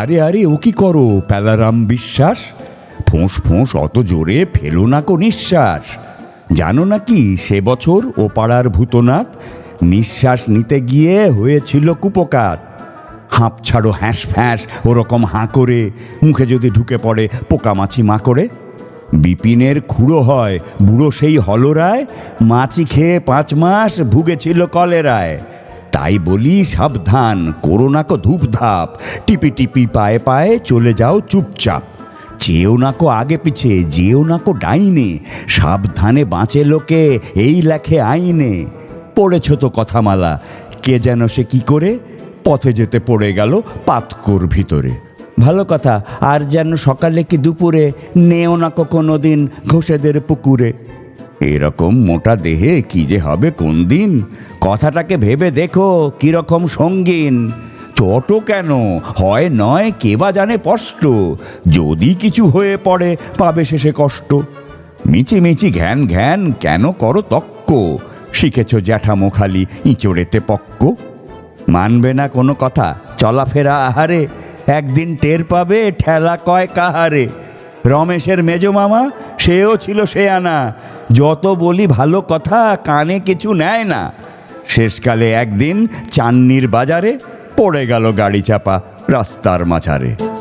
আরে আরে, ও কি করো? প্যালারাম বিশ্বাস? ফোঁস ফোঁস, অত জোরে ফেলো না কো নিঃশ্বাস। জানো নাকি সে বছর ও পাড়ার ভূতনাথ নিঃশ্বাস নিতে গিয়ে হয়েছিল কুপকাত। হাঁপ ছাড়ো, হ্যাঁস, ফ্যাঁস, ওরকম হাঁ করে, মুখে যদি ঢুকে পড়ে পোকামাছি মা করে। বিপিনের খুঁড়ো হয়, বুড়ো সেই হলরায়, মাছি খেয়ে পাঁচ মাস ভুগেছিল কলেরায়। তাই বলি সাবধান করোনা কো ধূপধাপ। টিপি টিপি পায়ে পায়ে চলে যাও চুপচাপ। চেয়েও না কো আগে পিছে, যেও না কো ডাইনে। সাবধানে বাঁচে লোকে, এই লেখে আইনে। পড়েছ তো কথামালা, কে যেন সে কি করে? পথে যেতে পড়ে গেল পাতকোর ভিতরে। ভালো কথা, আর যেন সকালে কি দুপুরে, নেও না কো কোনো দিন ঘোষেদের পুকুরে। এরকম মোটা দেহে কি যে হবে কোন দিন কথাটাকে ভেবে দেখো কীরকম সঙ্গীন। ছোট কেন? হয় নয়, কে বা জানে স্পষ্ট। যদি কিছু হয়ে পড়ে, পাবে শেষে কষ্ট। মিচি মিচি ঘ্যান ঘ্যান, কেন করো তক্ক? শিখেছ জ্যাঠামো খালি, ইঁচড়েতে পক্ক। মানবে না কোনো কথা, চলাফেরা আহারে। একদিন টের পাবে, ঠেলা কয় কাহারে। রমেশের মেজ মামা, সেও ছিল সে আনা। যত বলি ভালো কথা, কানে কিছু নেয় না। শেষকালে একদিন চান্নির বাজারে পড়ে গেল গাড়ি চাপা রাস্তার মাঝারে।